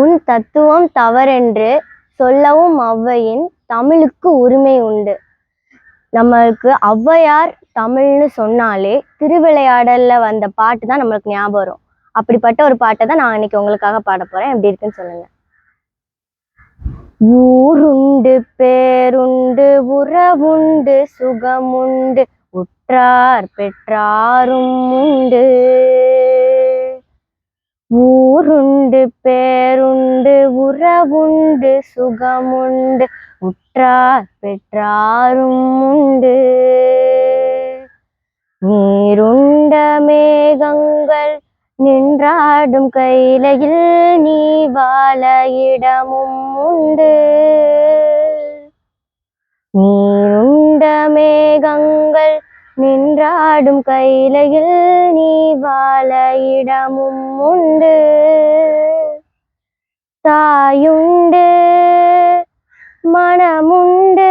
உன் தத்துவம் தவறென்று சொல்லவும் ஔவையின் தமிழுக்கு உரிமை உண்டு. நம்மளுக்கு ஔவையார் தமிழ்னு சொன்னாலே திருவிளையாடல்ல வந்த பாட்டு தான் நம்மளுக்கு ஞாபகம் வரும். அப்படிப்பட்ட ஒரு பாட்டை தான் நான் இன்னைக்கு உங்களுக்காக பாட போறேன். எப்படி இருக்குன்னு சொல்லுங்க. ஊருண்டு பேருண்டு உறவுண்டு சுகமுண்டு உற்றார் பெற்றாரும் உண்டு. ஊருண்டு உண்டு பேருண்டு உறவுண்டு சுகமுண்டு உற்றார் பெற்றாரும் உண்டு. நீருண்ட மேகங்கள் நின்றாடும் கையிலையில் நீ வாழ இடமும் உண்டு. நீருண்ட மேகங்கள் நின்றாடும் கைலையில் நீ வாழ இடமும் உண்டு. தாயுண்டு மனமுண்டு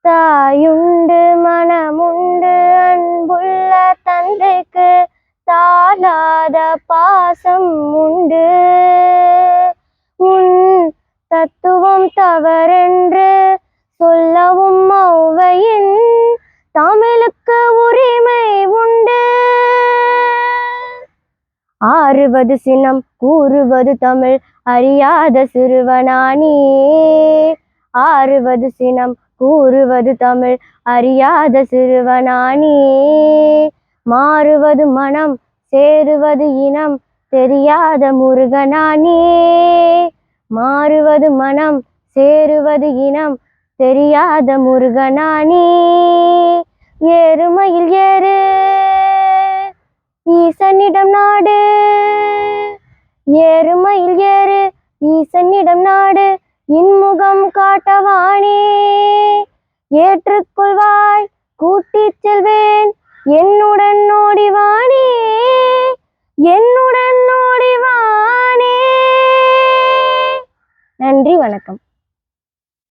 தாயுண்டு மனமுண்டு அன்புள்ள தந்தைக்கு தாளாத பாசம் உண்டு. உன் தத்துவம் தவறென்று ஆறுவது சினம் கூறுவது தமிழ் அறியாத சிறுவனானி. ஆறுவது சினம் கூறுவது தமிழ் அறியாத சிறுவனானி. மாறுவது மனம் சேருவது இனம் தெரியாத முருகனானி. மாறுவது மனம் சேருவது இனம் தெரியாத முருகனானே. ஏறுமையில் ஏறு. ஈசனிடம் நாடு. ஏறுமையில் ஏறு ஈசனிடம் நாடு. இன்முகம் காட்டவானே ஏற்றுக்கொள்வாய் கூட்டிச் செல்வேன். என்னுடன் ஓடிவானே என்னுடன் ஓடிவானே நன்றி வணக்கம்.